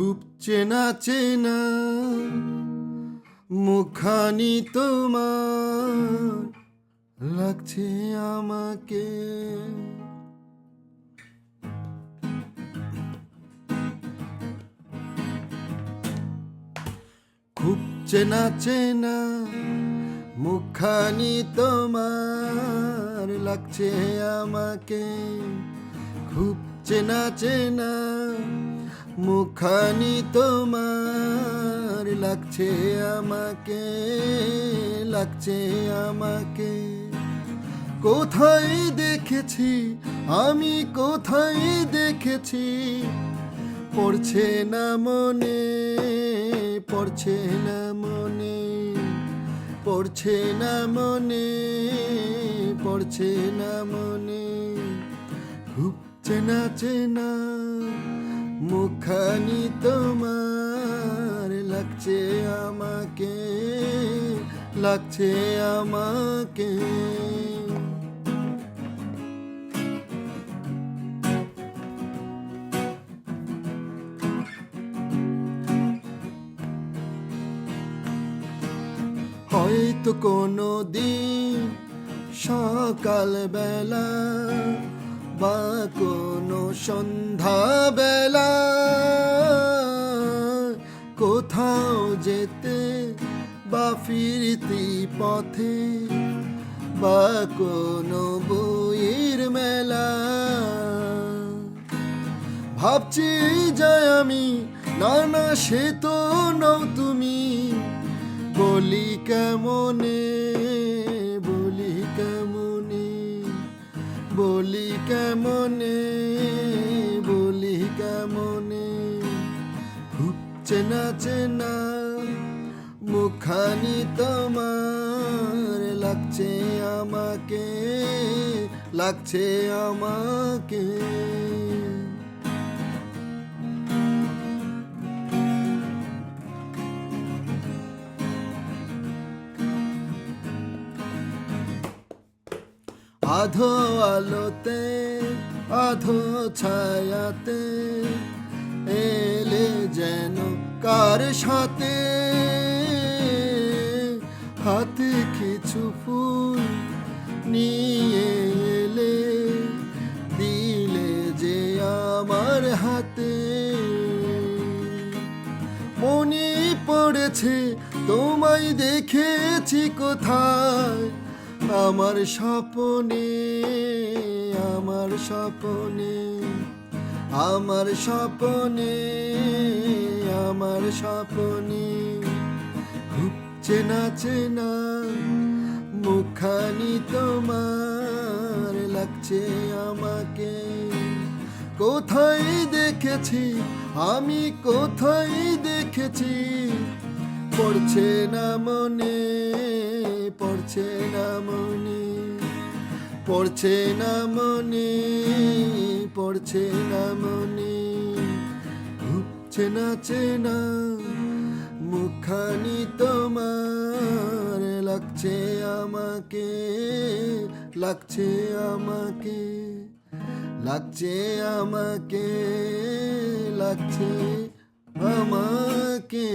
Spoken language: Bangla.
খুব চেনা চেনা মুখানি তোমার লাগছে আমাকে। খুব চেনা চেনা মুখানি তোমার লাগছে আমাকে। খুব চেনা চেনা মুখানি তোমার লাগছে আমাকে লাগছে আমাকে। কোথায় দেখেছি, আমি কোথায় দেখেছি? পড়ছে না মনে, পড়ছে না মনে। পড়ছে না মনে, পড়ছে না মনে। খুব চেনা চেনা মুখানি তোমার লাগছে আমাকে লাগছে আমাকে। হয়তো কোনো দিন সকাল বেলা বা কোনো সন্ধ্যা বেলা কোথাও যেতে বা ফিরতি পথে বা কোনো বইয়ের মেলা। ভাবছি যাই আমি, না না, সে তো নও তুমি, বলি কেমনে? কেমনে বলি কেমনে? খুব চেনা চেনা মুখানি তোমার লাগছে আমাকে লাগছে আমাকে। আধো আলোতে আধো ছায়াতে এলে যেন কার সাথে? হাতে কিছু ফুল নিয়ে এলে, দিলে যে আমার হাতে। মনে পড়েছে, তোমায় দেখেছি কোথায়? আমার স্বপনে আমার স্বপনে আমার স্বপনে আমার স্বপনে। খুব চেনা চেনা মুখানি তোমার লাগছে আমাকে। কোথায় দেখেছি, আমি কোথায় দেখেছি? পড়ছে না মনে, পড়ছে না মনে। পড়ছে না মনে, পড়ছে না মনে। ঘুরছে না চেনা মুখানি তোমার, লাগছে আমাকে লাগছে আমাকে লাগছে আমাকে লাগছে আমাকে।